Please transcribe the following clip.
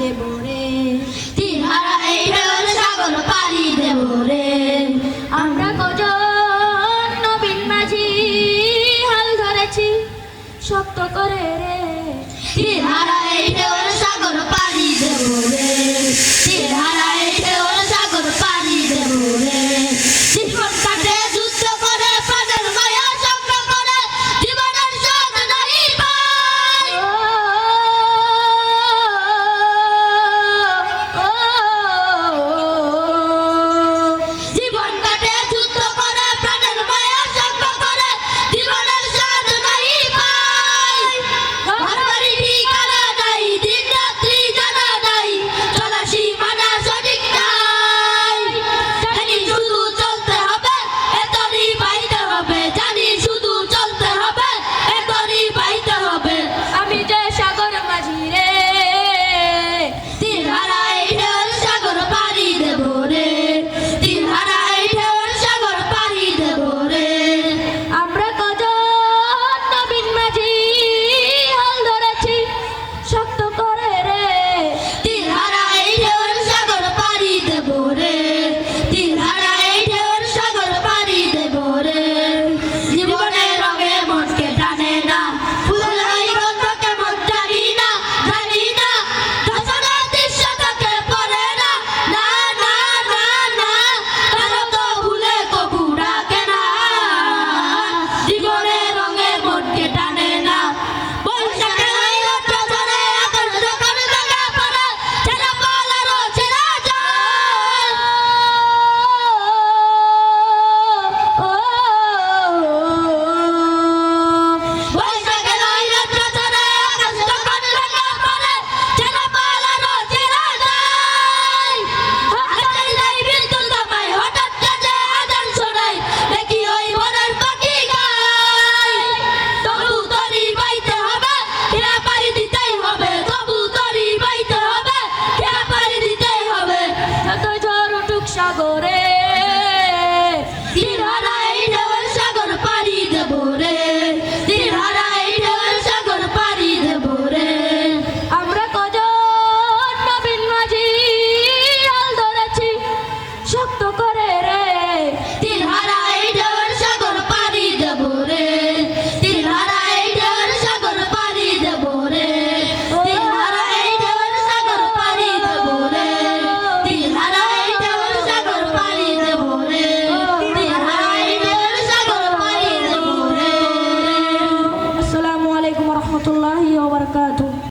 দেব রে। তিন হারা সাগর পাড়ি দেব রে। আমরা কজন নবীন মাঝি হাল ধরেছি, শক্ত করে রে। তিন হারা এই ঢেউ সাগরে